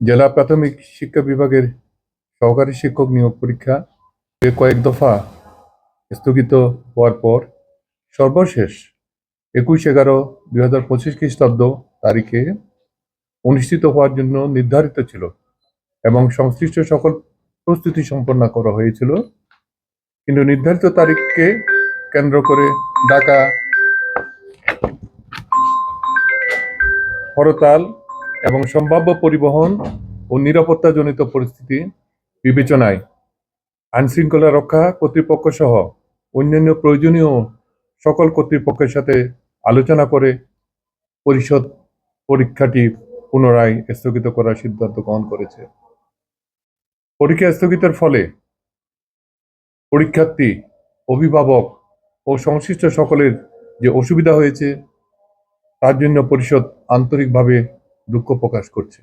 জেলা প্রাথমিক শিক্ষা বিভাগের সহকারী শিক্ষক নিয়োগ পরীক্ষা কয়েক দফা স্থগিত হওয়ার পর সর্বশেষ একুশ এগারো দুই হাজার পঁচিশ খ্রিস্টাব্দ তারিখে অনুষ্ঠিত হওয়ার জন্য নির্ধারিত ছিল এবং সংশ্লিষ্ট সকল প্রস্তুতি সম্পন্ন করা হয়েছিল। কিন্তু নির্ধারিত তারিখকে কেন্দ্র করে ঢাকা হরতাল এবং সম্ভাব্য পরিবহন ও নিরাপত্তাজনিত পরিস্থিতি বিবেচনায় আইনশৃঙ্খলা রক্ষা কর্তৃপক্ষ সহ অন্যান্য প্রয়োজনীয় সকল কর্তৃপক্ষের সাথে আলোচনা করে পরিষদ পরীক্ষাটি পুনরায় স্থগিত করার সিদ্ধান্ত গ্রহণ করেছে। পরীক্ষা স্থগিতের ফলে পরীক্ষার্থী, অভিভাবক ও সংশ্লিষ্ট সকলের যে অসুবিধা হয়েছে, তার জন্য পরিষদ আন্তরিকভাবে দুঃখ প্রকাশ করছে।